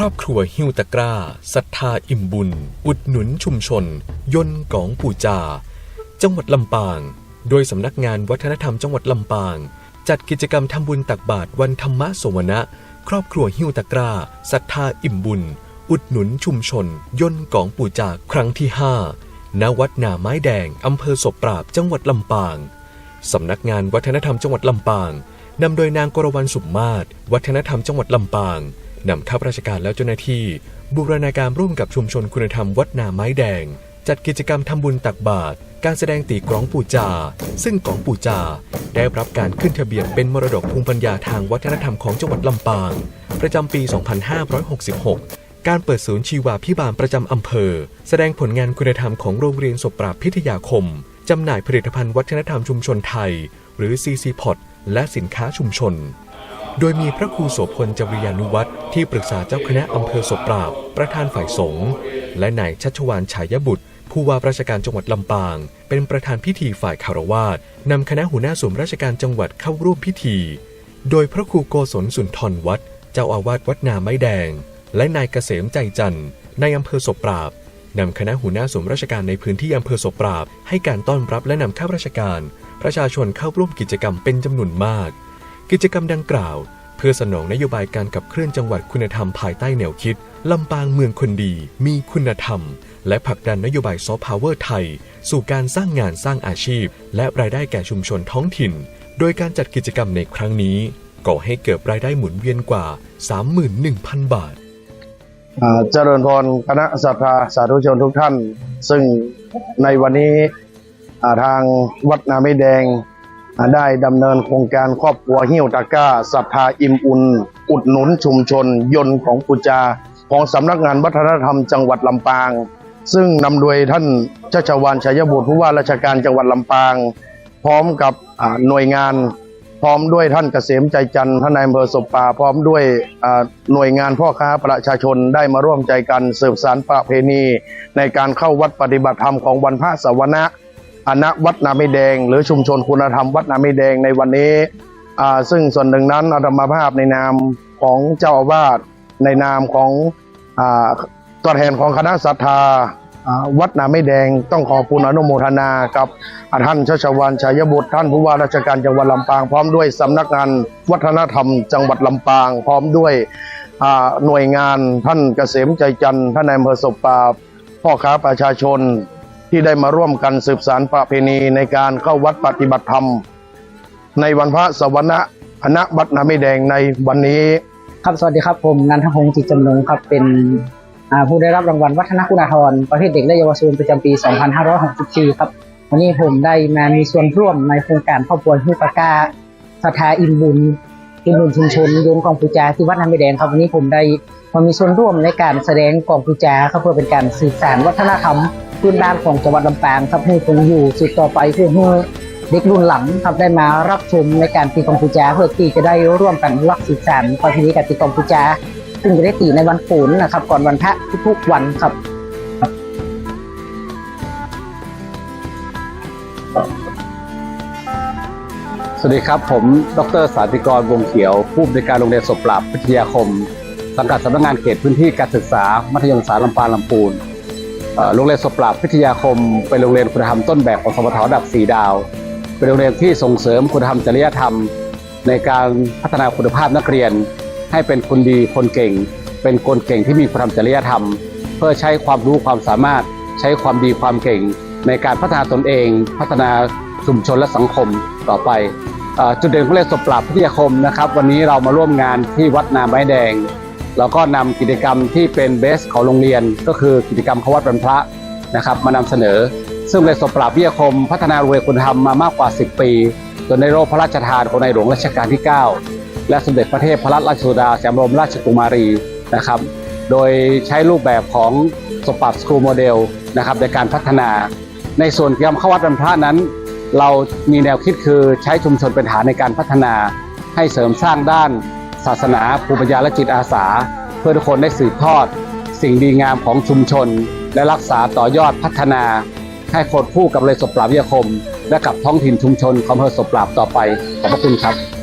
ครอบครัวหิวตะกร้าศรัทธาอิ่มบุญ อุดหนุนชุมชน ยนต์กองปู่จา จังหวัดลำปาง โดยสำนักงานวัฒนธรรมจังหวัดลำปาง จัดกิจกรรมทำบุญตักบาตรวันธรรมะสวนะ ครอบครัวหิวตะกร้าศรัทธาอิ่มบุญ อุดหนุนชุมชน ยนต์กองปู่จาครั้งที่ 5 ณวัดนาไม้แดงอำเภอศพปราบจังหวัดลำปางสำนักงานวัฒนธรรมจังหวัดลำปางนำโดยนางกรวรรณสุมมาศวัฒนธรรมจังหวัดลำปาง นำข้าราชการและเจ้าหน้าที่ บูรณาการร่วมกับชุมชนคุณธรรมวัดนาไม้แดง จัดกิจกรรมทำบุญตักบาตรการแสดงตีกลองปู่จา ซึ่งกลองปู่จา ได้รับการขึ้นทะเบียนเป็นมรดกภูมิปัญญาทางวัฒนธรรมของจังหวัดลำปาง ประจำปี 2566 การเปิดศูนย์ชีวาพิบาลประจำอำเภอ แสดงผลงานคุณธรรมของโรงเรียนศพปราบพิทยาคม จำหน่ายผลิตภัณฑ์วัฒนธรรมชุมชนไทย หรือ CC p o t และสินค้าชุมชน โดยมีพระครูโสพลจริยานุวัตรที่ปรึกษาเจ้าคณะอำเภอศพปราบ ประธานฝ่ายสงฆ์และนายชัชวานฉายบุตร ผู้ว่าราชการจังหวัดลำปาง เป็นประธานพิธีฝ่ายคารวาสนำคณะหัวหน้าส่วนราชการจังหวัดเข้าร่วมพิธี โดยพระครูโกศลสุนทรวัดเจ้าอาวาสวัดนาไม้แดง และนายเกษมใจจันทร์ในอำเภอศพปราบนำคณะหัวหน้าส่วนราชการในพื้นที่อำเภอศพปราบ ให้การต้อนรับและนำข้าราชการ ประชาชนเข้าร่วมกิจกรรมเป็นจำนวนมาก กิจกรรมดังกล่าว เพื่อสนองนโยบายการขับเคลื่อนจังหวัดคุณธรรมภายใต้แนวคิด ลำปางเมืองคนดี มีคุณธรรม และผลักดันนโยบายซอฟต์พาวเวอร์ไทย สู่การสร้างงานสร้างอาชีพ และรายได้แก่ชุมชนท้องถิ่น โดยการจัดกิจกรรมในครั้งนี้ก่อให้เกิดรายได้หมุนเวียนกว่า 31,000 บาทอาเจริญพรคณะศรัทธาสาธุชนทุกท่าน ซึ่งในวันนี้ทางวัดนาไม่แดง ได้ดำเนินโครงการครอบครัวหิ้วตะก้าศรัทธาอิ่มอุ่น อุดหนุนชุมชน ยนต์ของปุจา ของสำนักงานวัฒนธรรมจังหวัดลำปาง ซึ่งนำโดยท่านชัชาวานชัยบุตรผู้ว่าราชการจังหวัดลำปาง พร้อมกับหน่วยงาน พร้อมด้วยท่านเกษมใจจันทร์ท่านนายอำเภอศพป่าพร้อมด้วยหน่วยงานพ่อค้าประชาชนได้มาร่วมใจกันสืบสารประเพณี ในการเข้าวัดปฏิบัติธรรมของวันพระสวนะ อณวัดนาไม่แดง หรือชุมชนคุณธรรมวัดนาไม่แดงในวันนี้ ซึ่งส่วนหนึ่งนั้นอาตมาภาพในนามของเจ้าอาวาสในนามของอตัวแทนของคณะศรัทธาวัดนาไม่แดงต้องขอบคุณอนุโมทนากับท่านชัชวานชัยบุตรท่านผู้ว่าราชการจังหวัดลำปาง พร้อมด้วยสำนักงานวัฒนธรรมจังหวัดลำปาง พร้อมด้วยหน่วยงานท่านเกษมใจจันทร์ท่านนายอำเภอศพปราบพ่อค้าประชาชน ที่ได้มาร่วมกันสืบสารประเพณีในการเข้าวัดปฏิบัติธรรม ในวันพระสวนะอณวัดนาไม่แดงในวันนี้ ครับสวัสดีครับผมนันทพงศ์จิตจำนงครับเป็นผู้ได้รับรางวัลวัฒนคุณาธรประเภทเด็กและเยาวชนประจำปี 2564 ครับ วันนี้ผมได้มามีส่วนร่วมในโครงการครอบครัวฮิปากาสถาอินบุญอินบุญชุมชนโยนกองปูจาที่วัดน้ำไม่แดงครับวันนี้ผมได้มามีส่วนร่วมในการแสดงกองปูจาครับเพื่อเป็นการสื่อสารวัฒนธรรม พื้นบ้านของจังหวัดลำปางครับให้คงอยู่สืบต่อไปเพื่อให้เด็กรุ่นหลังครับได้มารับชมในการตีกองปูจาเพื่อที่จะได้ร่วมกันรักสืบสานประเพณีการตีกองปูจาซึ่งจะได้ตีในวันโกนนะครับ ก่อนวันพระทุกๆวันครับสวัสดีครับ ผม ดร สาธิกร วงเขียว ผู้อำนวยการโรงเรียนศพปราบพิทยาคม สังกัดสำนักงานเขตพื้นที่การศึกษา มัธยมศึกษาลำปางลำพูน โรงเรียนศพปราบพิทยาคม เป็นโรงเรียนคุณธรรมต้นแบบของสมทระดับ 4 ดาว เป็นโรงเรียนที่ส่งเสริมคุณธรรมจริยธรรม ในการพัฒนาคุณภาพนักเรียน ให้เป็นคนดีคนเก่ง เป็นคนเก่งที่มีคุณธรรมจริยธรรม เพื่อใช้ความรู้ความสามารถ ใช้ความดีความเก่ง ในการพัฒนาตนเอง พัฒนาชุมชนและสังคมต่อไปจุดเด่นของเรียนศพปราบพิทยาคมนะครับ วันนี้เรามาร่วมงานที่วัดนาไม้แดง แล้วก็นำกิจกรรมที่เป็นเบสของโรงเรียน ก็คือกิจกรรมเข้าวัดวันพระนะครับมานำเสนอ ซึ่งเรียนศพปราบพิทยาคม พัฒนาโรงเรียนคุณธรรมมามากกว่า 10 ปีจนได้รับพระราชทานของในหลวงรัชกาลที่ 9 และสมเด็จพระเทพพระราชสุดาสยามรมราชกุมารีนะครับ โดยใช้รูปแบบของศพปราบสครูโมเดลนะครับในการพัฒนา ในส่วนกิจกรรมเข้าวัดวันพระนั้น เรามีแนวคิดคือใช้ชุมชนเป็นฐานในการพัฒนาให้เสริมสร้างด้าน ศาสนาภูมิปัญญาและจิตอาสา เพื่อทุกคนได้สืบทอด สิ่งดีงามของชุมชน และรักษาต่อยอดพัฒนา ให้คนคู่กับเลยศปราบวิยาคม และกับท้องถิ่นชุมชนของอำเภอศปราบต่อไปขอบพระคุณครับ